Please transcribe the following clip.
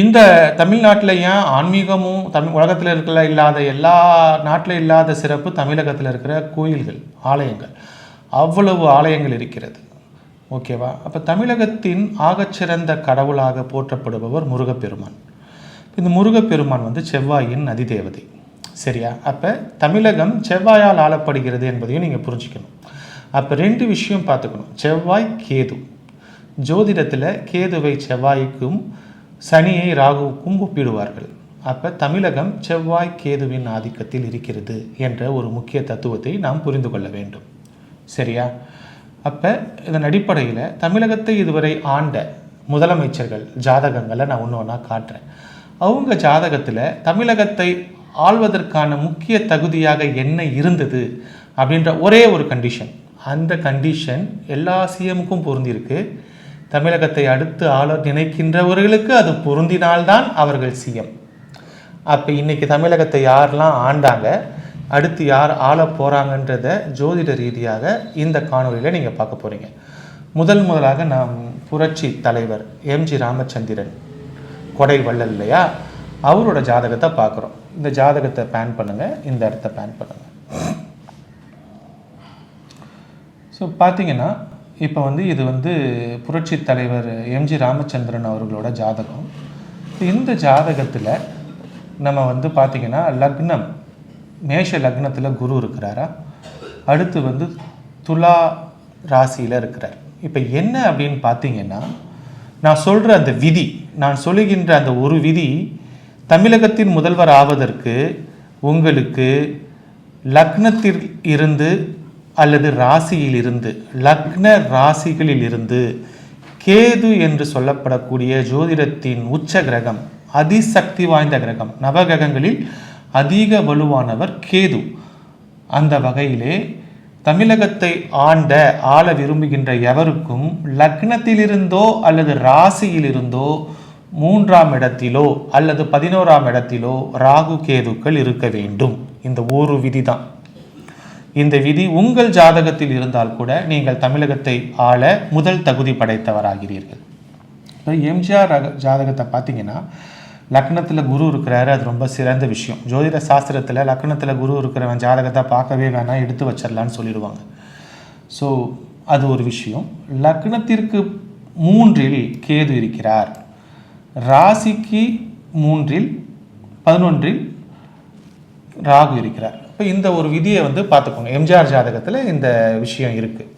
இந்த தமிழ்நாட்டில் ஏன் ஆன்மீகமும் தமிழ் உலகத்தில் இருக்கிற இல்லாத எல்லா நாட்டில் இல்லாத சிறப்பு தமிழகத்தில் இருக்கிற கோயில்கள் ஆலயங்கள். அவ்வளவு ஆலயங்கள் இருக்கிறது. ஓகேவா அப்போ தமிழகத்தின் ஆகச்சிறந்த கடவுளாக போற்றப்படுபவர் முருகப்பெருமான். இந்த முருகப்பெருமான் வந்து செவ்வாயின் அதிதேவதை. சரியா? அப்போ தமிழகம் செவ்வாயால் ஆளப்படுகிறது என்பதையும் நீங்கள் புரிஞ்சுக்கணும். அப்போ ரெண்டு விஷயம் பார்த்துக்கணும். செவ்வாய் கேது. ஜோதிடத்தில் கேதுவை செவ்வாய்க்கும் சனியை ராகுவுக்கும் ஒப்பிடுவார்கள் அப்போ தமிழகம் செவ்வாய் கேதுவின் ஆதிக்கத்தில் இருக்கிறது என்ற ஒரு முக்கிய தத்துவத்தை நாம் புரிந்து கொள்ள வேண்டும். சரியா? அப்போ இதன் அடிப்படையில் தமிழகத்தை இதுவரை ஆண்ட முதலமைச்சர்கள் ஜாதகங்களை நான் ஒன்று ஒன்றா காட்டுறேன். அவங்க ஜாதகத்தில் தமிழகத்தை ஆள்வதற்கான முக்கிய தகுதியாக என்ன இருந்தது அப்படின்ற ஒரே ஒரு கண்டிஷன் அந்த கண்டிஷன் எல்லா சிஎமுக்கும் பொருந்திருக்கு தமிழகத்தை அடுத்து ஆள நினைக்கின்றவர்களுக்கு அது பொருந்தினால்தான் அவர்கள் சிஎம். அப்போ இன்றைக்கி தமிழகத்தை யாரெல்லாம் ஆண்டாங்க அடுத்து யார் ஆள போகிறாங்கன்றத ஜோதிட ரீதியாக இந்த காணொலியில் நீங்கள் பார்க்க போகிறீங்க முதல் முதலாக நாம் புரட்சி தலைவர் எம்ஜி ராமச்சந்திரன் கொடை வள்ளல் இல்லையா அவரோட ஜாதகத்தை பார்க்குறோம். இந்த ஜாதகத்தை பேன் பண்ணுங்கள் இந்த இடத்த பேன் பண்ணுங்கள் ஸோ பார்த்தீங்கன்னா இப்போ வந்து இது வந்து புரட்சி தலைவர் எம்ஜி ராமச்சந்திரன் அவர்களோட ஜாதகம். இந்த ஜாதகத்தில் நம்ம வந்து பார்த்திங்கன்னா லக்னம் மேஷ லக்னத்தில் குரு இருக்கிறாரா? அடுத்து வந்து துலா ராசியில் இருக்கிறார். இப்போ என்ன அப்படின்னு பார்த்தீங்கன்னா நான் சொல்கிற அந்த விதி நான் சொல்லுகின்ற அந்த ஒரு விதி தமிழகத்தின் முதல்வர் ஆவதற்கு உங்களுக்கு லக்னத்தில் இருந்து அல்லது ராசியிலிருந்து லக்ன ராசிகளில் இருந்து கேது என்று சொல்லப்படக்கூடிய ஜோதிடத்தின் உச்ச கிரகம் அதிசக்தி வாய்ந்த கிரகம் நவகிரகங்களில் அதிக வலுவானவர் கேது. அந்த வகையிலே தமிழகத்தை ஆண்ட ஆள விரும்புகின்ற எவருக்கும் லக்னத்திலிருந்தோ அல்லது ராசியிலிருந்தோ மூன்றாம் இடத்திலோ அல்லது பதினோராம் இடத்திலோ ராகு கேதுக்கள் இருக்க வேண்டும். இந்த ஒரு விதி தான் இந்த விதி உங்கள் ஜாதகத்தில் இருந்தால் கூட நீங்கள் தமிழகத்தை ஆள முதல் தகுதி படைத்தவராகிறீர்கள். இப்போ எம்ஜிஆர் ரக- ஜாதகத்தை பார்த்தீங்கன்னா லக்னத்தில் குரு இருக்கிறாரு அது ரொம்ப சிறந்த விஷயம். ஜோதிட சாஸ்திரத்தில் லக்னத்தில் குரு இருக்கிறவன் ஜாதகத்தை பார்க்கவே வேணாம் எடுத்து வச்சிடலான்னு சொல்லிடுவாங்க. ஸோ அது ஒரு விஷயம். லக்னத்திற்கு மூன்றில் கேது இருக்கிறார். ராசிக்கு மூன்றில் பதினொன்றில் ராகு இருக்கிறார். ஸோ இந்த ஒரு விதியை வந்து பார்த்துக்கோங்க எம்ஜிஆர் ஜாதகத்தில் இந்த விஷயம் இருக்குது